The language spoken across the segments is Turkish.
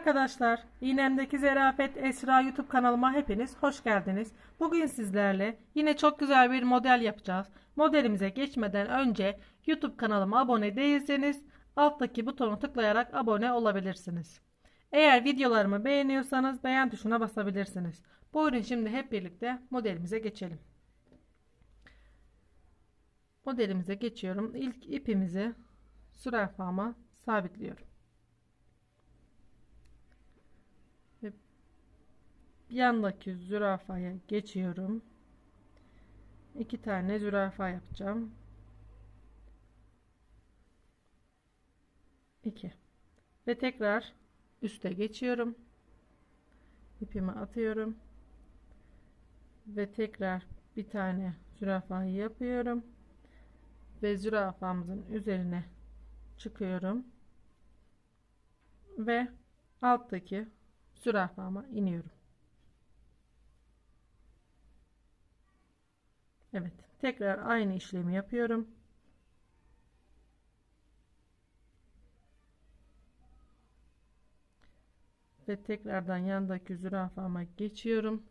arkadaşlar, İğnemdeki Zerafet Esra YouTube kanalıma hepiniz hoş geldiniz. Bugün sizlerle yine çok güzel bir model yapacağız. Modelimize geçmeden önce YouTube kanalıma abone değilseniz alttaki butonu tıklayarak abone olabilirsiniz. Eğer videolarımı beğeniyorsanız beğen tuşuna basabilirsiniz. Buyurun şimdi hep birlikte modelimize geçelim. Modelimize geçiyorum. İlk ipimizi zürafama sabitliyorum. Yandaki zürafaya geçiyorum. İki tane zürafa yapacağım. İki. Ve tekrar üste geçiyorum. İpimi atıyorum. Ve tekrar bir tane zürafayı yapıyorum. Ve zürafamızın üzerine çıkıyorum. Ve alttaki zürafama iniyorum. Evet, tekrar aynı işlemi yapıyorum. Ve tekrardan yandaki zürafama geçiyorum.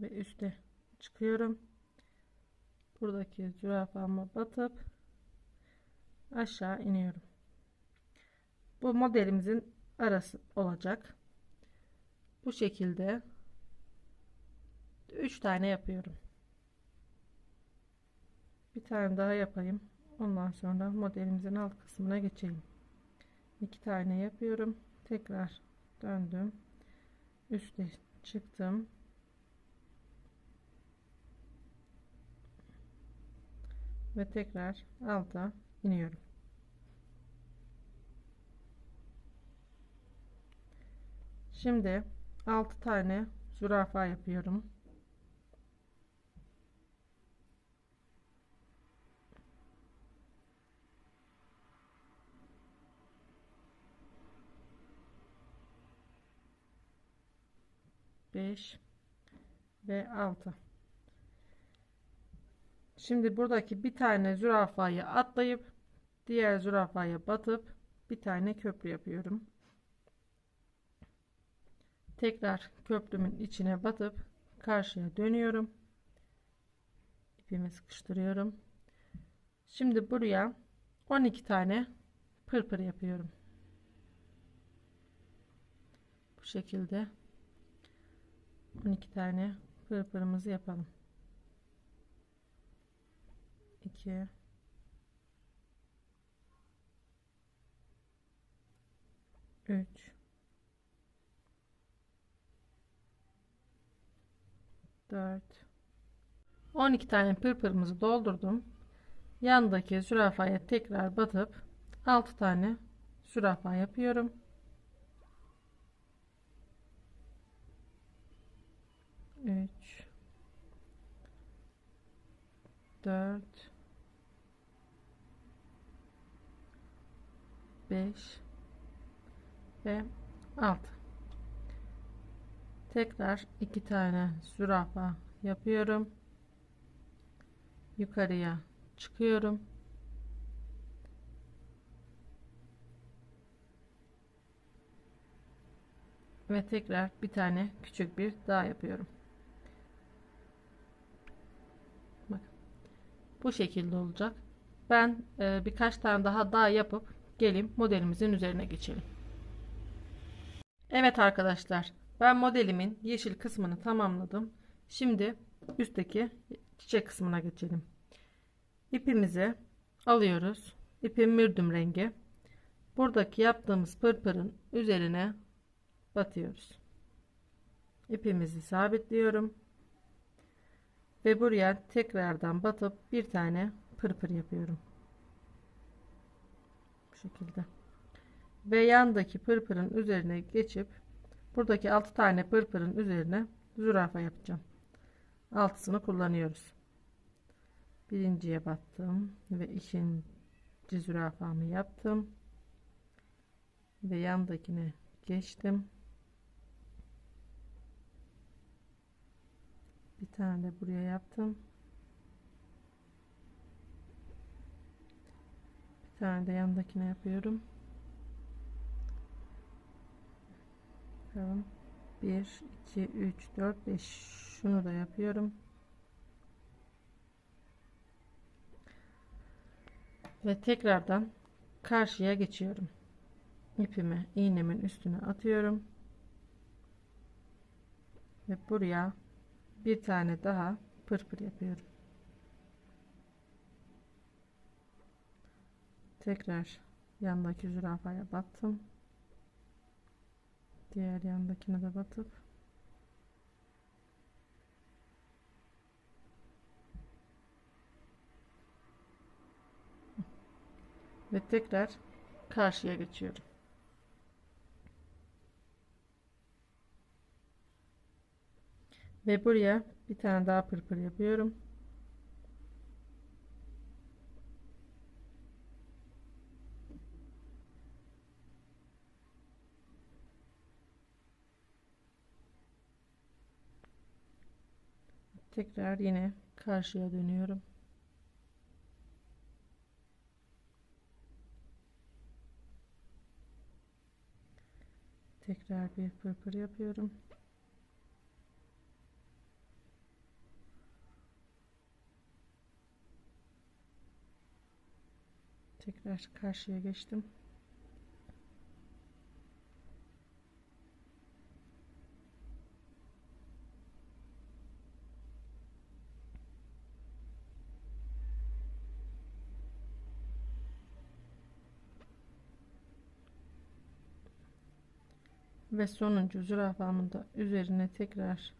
Ve üste çıkıyorum. Buradaki zürafama batıp aşağı iniyorum. Bu modelimizin arası olacak. Bu şekilde 3 tane yapıyorum. Bir tane daha yapayım. Ondan sonra modelimizin alt kısmına geçelim. 2 tane yapıyorum. Tekrar döndüm. Üste çıktım. Ve tekrar alta iniyorum. Şimdi 6 tane zürafa yapıyorum. Beş ve altı. Şimdi buradaki bir tane zürafayı atlayıp diğer zürafaya batıp bir tane köprü yapıyorum. Tekrar köprümün içine batıp karşıya dönüyorum. İpimi sıkıştırıyorum. Şimdi buraya 12 tane pırpır yapıyorum. Bu şekilde 12 tane pırpırımızı yapalım 2 3 4 12 tane pırpırımızı doldurdum. Yandaki zürafaya tekrar batıp 6 tane zürafa yapıyorum. Üç, dört, beş. Ve altı. Tekrar iki tane zürafa yapıyorum. Yukarıya çıkıyorum. Ve tekrar bir tane küçük bir daha yapıyorum bu şekilde olacak ben e, birkaç tane daha daha yapıp gelin modelimizin üzerine geçelim Evet arkadaşlar ben modelimin yeşil kısmını tamamladım. Şimdi üstteki çiçek kısmına geçelim. İpimizi alıyoruz. İpim mürdüm rengi. Buradaki yaptığımız pırpırın üzerine batıyoruz. İpimizi sabitliyorum. Ve buraya tekrardan batıp bir tane pırpır yapıyorum. Bu şekilde. Ve yandaki pırpırın üzerine geçip buradaki 6 tane pırpırın üzerine zürafa yapacağım altısını kullanıyoruz birinciye battım ve ikinci zürafamı yaptım ve yandakine geçtim bir tane de buraya yaptım. Bir tane de yandakine yapıyorum. Bakalım. 1 2 3 4 5 şunu da yapıyorum. Ve tekrardan karşıya geçiyorum. İpimi iğnemin üstüne atıyorum. Ve buraya bir tane daha pırpır yapıyorum. Tekrar yandaki zürafaya battım. Diğer yandakine de batıp ve tekrar karşıya geçiyorum. Ve buraya bir tane daha pırpır yapıyorum. Tekrar yine karşıya dönüyorum. Tekrar bir pırpır yapıyorum. Tekrar karşıya geçtim. ve sonuncu zürafamın da üzerine tekrar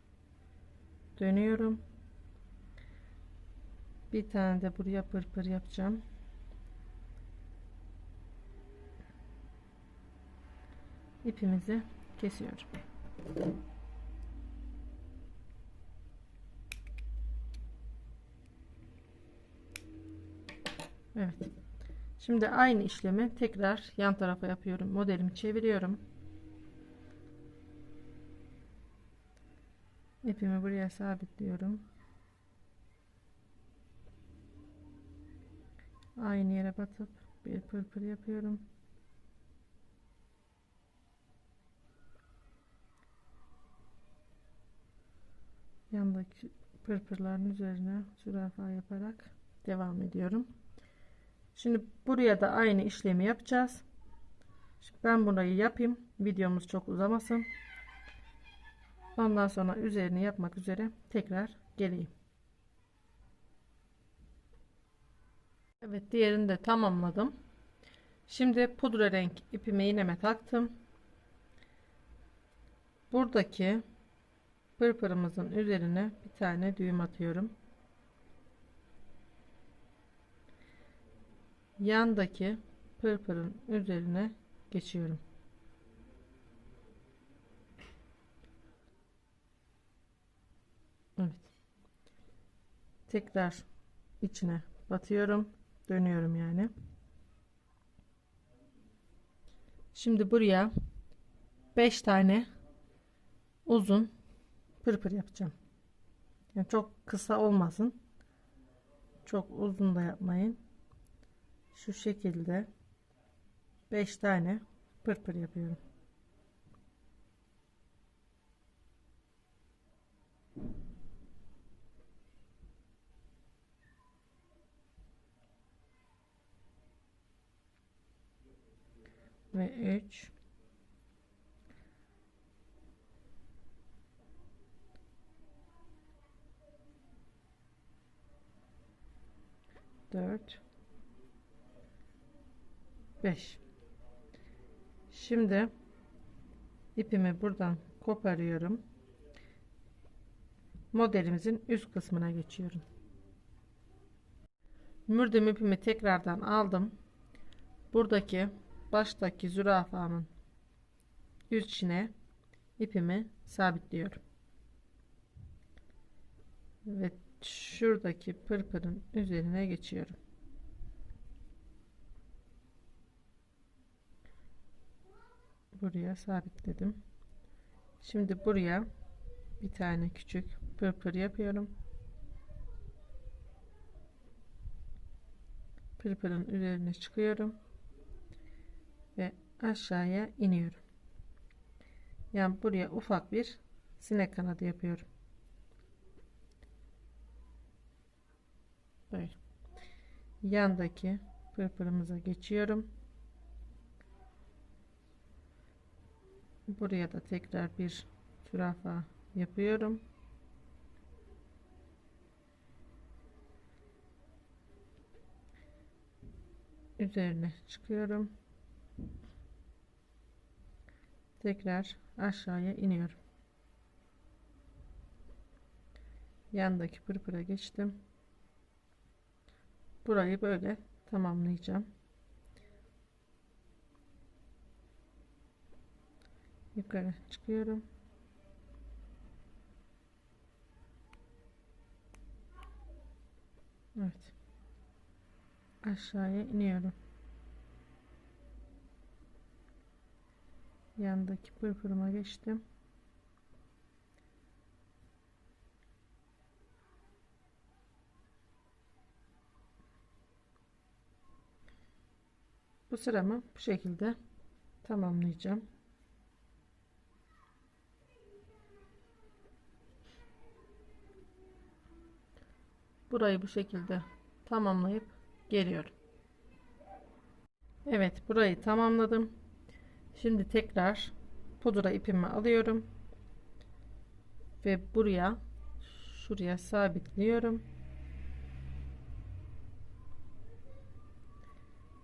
dönüyorum bir tane de buraya pırpır yapacağım ipimizi kesiyorum. Evet. Şimdi aynı işlemi tekrar yan tarafa yapıyorum. Modelimi çeviriyorum. İpimi buraya sabitliyorum. Aynı yere batıp bir pırpır yapıyorum yandaki pırpırların üzerine zürafa yaparak devam ediyorum şimdi buraya da aynı işlemi yapacağız şimdi ben burayı yapayım videomuz çok uzamasın Ondan sonra üzerini yapmak üzere tekrar geleyim. Evet diğerini de tamamladım. Şimdi pudra renk ipimi iğneme taktım. Buradaki pırpırımızın üzerine bir tane düğüm atıyorum. Yandaki pırpırın üzerine geçiyorum. Evet. Tekrar içine batıyorum. Dönüyorum yani. Şimdi buraya 5 tane uzun pırpır yapacağım. Yani çok kısa olmasın. Çok uzun da yapmayın. Şu şekilde 5 tane pırpır yapıyorum. ve 3 4 5 Şimdi ipimi buradan koparıyorum. Modelimizin üst kısmına geçiyorum. Mürdüm ipimi tekrardan aldım. Buradaki baştaki zürafamın içine ipimi sabitliyorum. Ve şuradaki pırpırın üzerine geçiyorum. Buraya sabitledim. Şimdi buraya bir tane küçük pırpır yapıyorum. Pırpırın üzerine çıkıyorum ve aşağıya iniyorum. Yani buraya ufak bir sinek kanadı yapıyorum. Böyle. Yandaki pırpırımıza geçiyorum. Buraya da tekrar bir zürafa yapıyorum. Üzerine çıkıyorum. Tekrar aşağıya iniyorum. Yandaki pırpıra geçtim. Burayı böyle tamamlayacağım. Yukarı çıkıyorum. Evet. Aşağıya iniyorum. Yandaki pırpırıma geçtim. Bu sıramı bu şekilde tamamlayacağım. Burayı bu şekilde tamamlayıp geliyorum. Evet burayı tamamladım. Şimdi tekrar pudra ipimi alıyorum. Ve buraya şuraya sabitliyorum.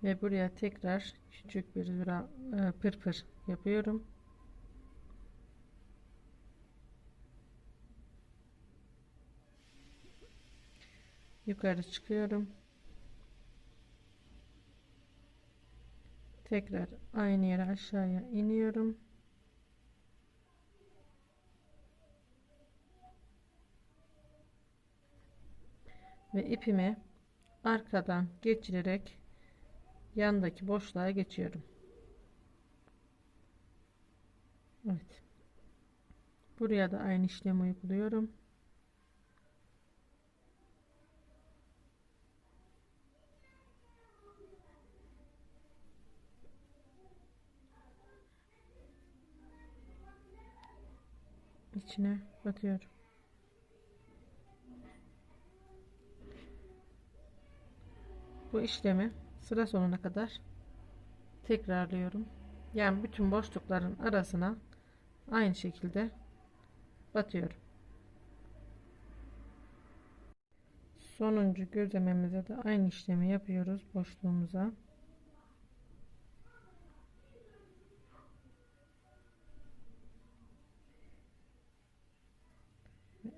Ve buraya tekrar küçük bir e, pırpır yapıyorum. Yukarı çıkıyorum. Tekrar aynı yere aşağıya iniyorum. Ve ipimi arkadan geçirerek yandaki boşluğa geçiyorum. Evet. Buraya da aynı işlemi uyguluyorum. içine batıyorum. Bu işlemi sıra sonuna kadar tekrarlıyorum. Yani bütün boşlukların arasına aynı şekilde batıyorum. Sonuncu gözlememize de aynı işlemi yapıyoruz boşluğumuza.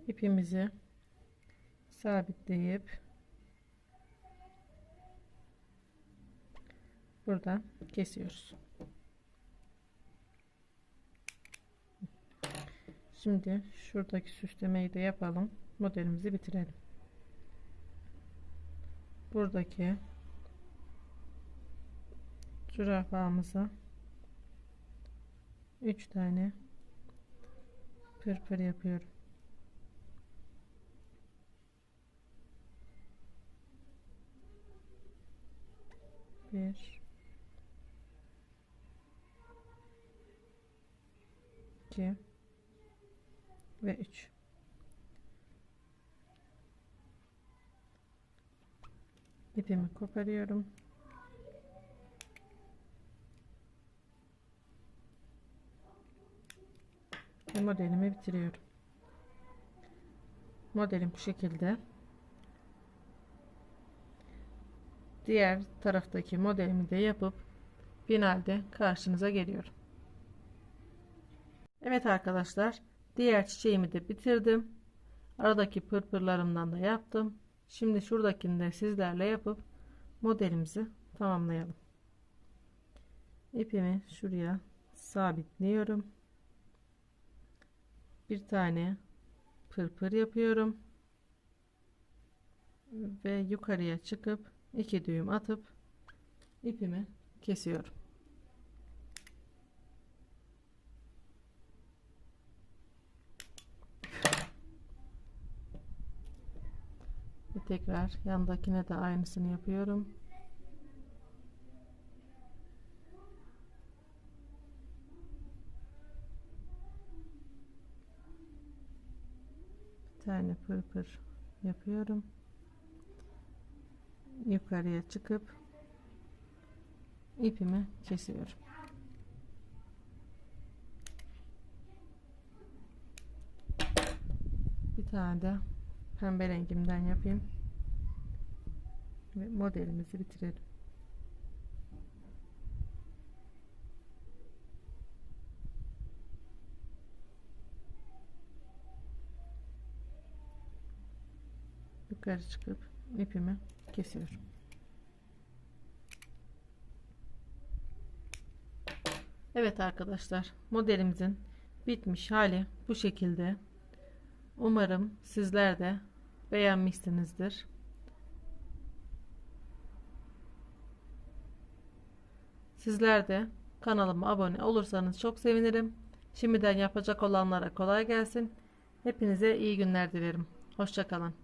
ipimizi sabitleyip buradan kesiyoruz. Şimdi şuradaki süslemeyi de yapalım. Modelimizi bitirelim. Buradaki zürafamıza 3 tane pırpır yapıyorum. bir iki ve üç. İpimi koparıyorum. Ve modelimi bitiriyorum. Modelim bu şekilde. Diğer taraftaki modelimi de yapıp finalde karşınıza geliyorum. Evet arkadaşlar diğer çiçeğimi de bitirdim. Aradaki pırpırlarımdan da yaptım. Şimdi şuradakini de sizlerle yapıp modelimizi tamamlayalım. İpimi şuraya sabitliyorum. Bir tane pırpır yapıyorum. Ve yukarıya çıkıp 2 düğüm atıp ipimi kesiyorum. tekrar yandakine de aynısını yapıyorum. Bir tane pırpır yapıyorum. Yukarıya çıkıp ipimi kesiyorum. Bir tane de pembe rengimden yapayım. Ve modelimizi bitirelim. Yukarı çıkıp ipimi kesiyorum. Evet arkadaşlar modelimizin bitmiş hali bu şekilde. Umarım sizler de beğenmişsinizdir. Sizler de kanalıma abone olursanız çok sevinirim. Şimdiden yapacak olanlara kolay gelsin. Hepinize iyi günler dilerim. Hoşçakalın.